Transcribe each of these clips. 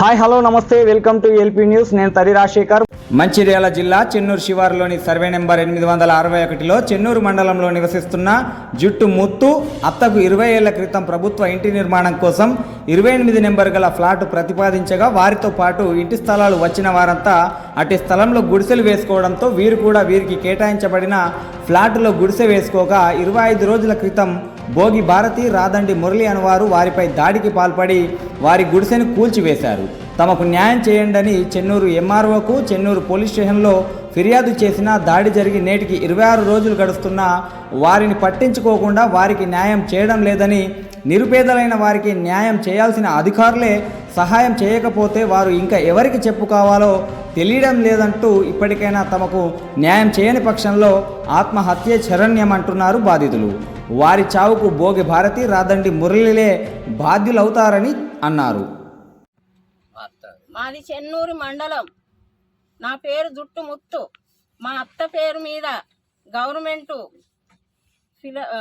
Hi hello నమస్తే welcome to LP news నేను తరి రాజశేఖర్. మంచిర్యాల జిల్లా చెన్నూరు శివారులోని సర్వే నెంబర్ ఎనిమిది వందల అరవై ఒకటిలో చెన్నూరు మండలంలో నివసిస్తున్న జుట్టు ముత్తు అత్తకు ఇరవై ఏళ్ళ క్రితం ప్రభుత్వ ఇంటి నిర్మాణం కోసం ఇరవై ఎనిమిది నెంబర్ గల ఫ్లాట్ ప్రతిపాదించగా వారితో పాటు ఇంటి స్థలాలు వచ్చిన వారంతా అటు స్థలంలో గుడిసెలు వేసుకోవడంతో వీరు కూడా వీరికి కేటాయించబడిన ఫ్లాటులో గుడిసె వేసుకోగా ఇరవై ఐదు రోజుల క్రితం భోగి భారతి రాదండి మురళి అనువారు వారిపై దాడికి పాల్పడి వారి గుడిసెను కూల్చివేశారు. తమకు న్యాయం చేయండని చెన్నూరు ఎంఆర్ఓకు చెన్నూరు పోలీస్ స్టేషన్లో ఫిర్యాదు చేసినా దాడి జరిగి నేటికి ఇరవై ఆరు రోజులు గడుస్తున్నా వారిని పట్టించుకోకుండా వారికి న్యాయం చేయడం లేదని నిరుపేదలైన వారికి న్యాయం చేయాల్సిన అధికారులే సహాయం చేయకపోతే వారు ఇంకా ఎవరికి చెప్పుకోవాలో తెలియడం లేదంటూ ఇప్పటికైనా తమకు న్యాయం చేయని పక్షంలో ఆత్మహత్య చరణ్యమంటున్నారు బాధితులు. వారి చావుకు భోగి భారతి రాదండి మురళిలే బాధ్యులవుతారని అన్నారు. మాది చెన్నూరు మండలం. నా పేరు జుట్టు ముత్తు. మా అత్త పేరు మీద గవర్నమెంట్ ఫిల ఆ,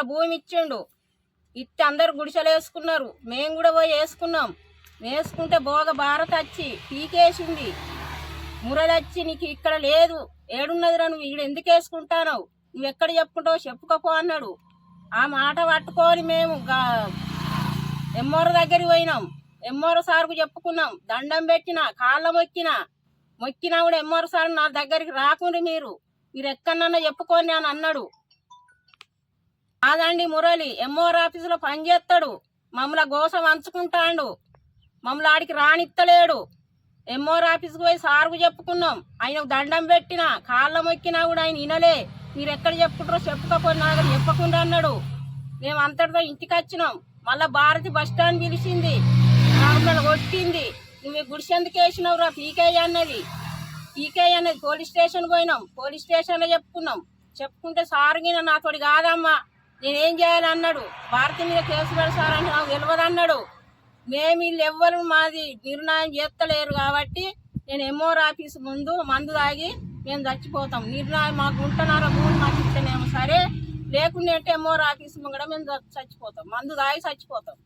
భూమి ఇచ్చిండు. ఇత్తి అందరు గుడిసెలు వేసుకున్నారు. మేము కూడా పోయి వేసుకున్నాం. వేసుకుంటే భోగ భారత వచ్చి పీకేసింది. మురళి నీకు ఇక్కడ లేదు. ఏడున్నదిరా నువ్వు ఇక్కడ ఎందుకు వేసుకుంటావు నువ్వు ఎక్కడ చెప్పుకుంటావు చెప్పుకోపో అన్నాడు. ఆ మాట పట్టుకొని మేము ఎమ్మోర దగ్గరికి పోయినాం. ఎమ్మోర సార్కు చెప్పుకున్నాం. దండం పెట్టిన కాళ్ళ మొక్కిన మొక్కినా కూడా ఎమ్మోర సార్ నా దగ్గరికి రాకుండి మీరు. మీరు ఎక్కడన్నా చెప్పుకోండి అని అన్నాడు. కాదండి మురళి ఎంఆర్ ఆఫీసులో పనిచేస్తాడు మమ్మల్ని గోస వంచుకుంటాడు. మమ్మల్ని ఆడికి రానిత్తలేడు. ఎంఆర్ ఆఫీస్కి పోయి సార్కు చెప్పుకున్నాం. ఆయన దండం పెట్టిన కాళ్ళ మొక్కినా కూడా ఆయన వినలే. మీరు ఎక్కడ చెప్పుకుంటారో చెప్పుకపోయి నా దగ్గర చెప్పకుండా అన్నాడు. మేము అంతటితో ఇంటికి వచ్చినాం. మళ్ళా భారతి బస్ స్టాండ్ పిలిచింది. మమ్మల్ని కొట్టింది. నువ్వు గుడిసెందుకు గుడిసె ఎందుకు పీకే అన్నది. పీకే అన్నది. పోలీస్ స్టేషన్ పోయినాం. పోలీస్ స్టేషన్లో చెప్పుకున్నాం. చెప్పుకుంటే సార్ గిన నాతోటి కాదమ్మా. నేనేం చేయాలి అన్నాడు. భారతి మీద కేసు పెడతారని నాకు తెలియదన్నాడు మేము వీళ్ళు ఎవ్వరు మాది నిర్ణయం చేస్తలేరు కాబట్టి నేను ఎంఓర్ ఆఫీస్ ముందు మందు తాగి మేము చచ్చిపోతాం. నిర్ణయం మాకు ఉంటున్నారా భూమి మాకు ఇస్తేనేమో సరే. లేకుంటే ఎంఓర్ ఆఫీస్ ముందు కూడా మేము చచ్చిపోతాం. మందు తాగి చచ్చిపోతాం.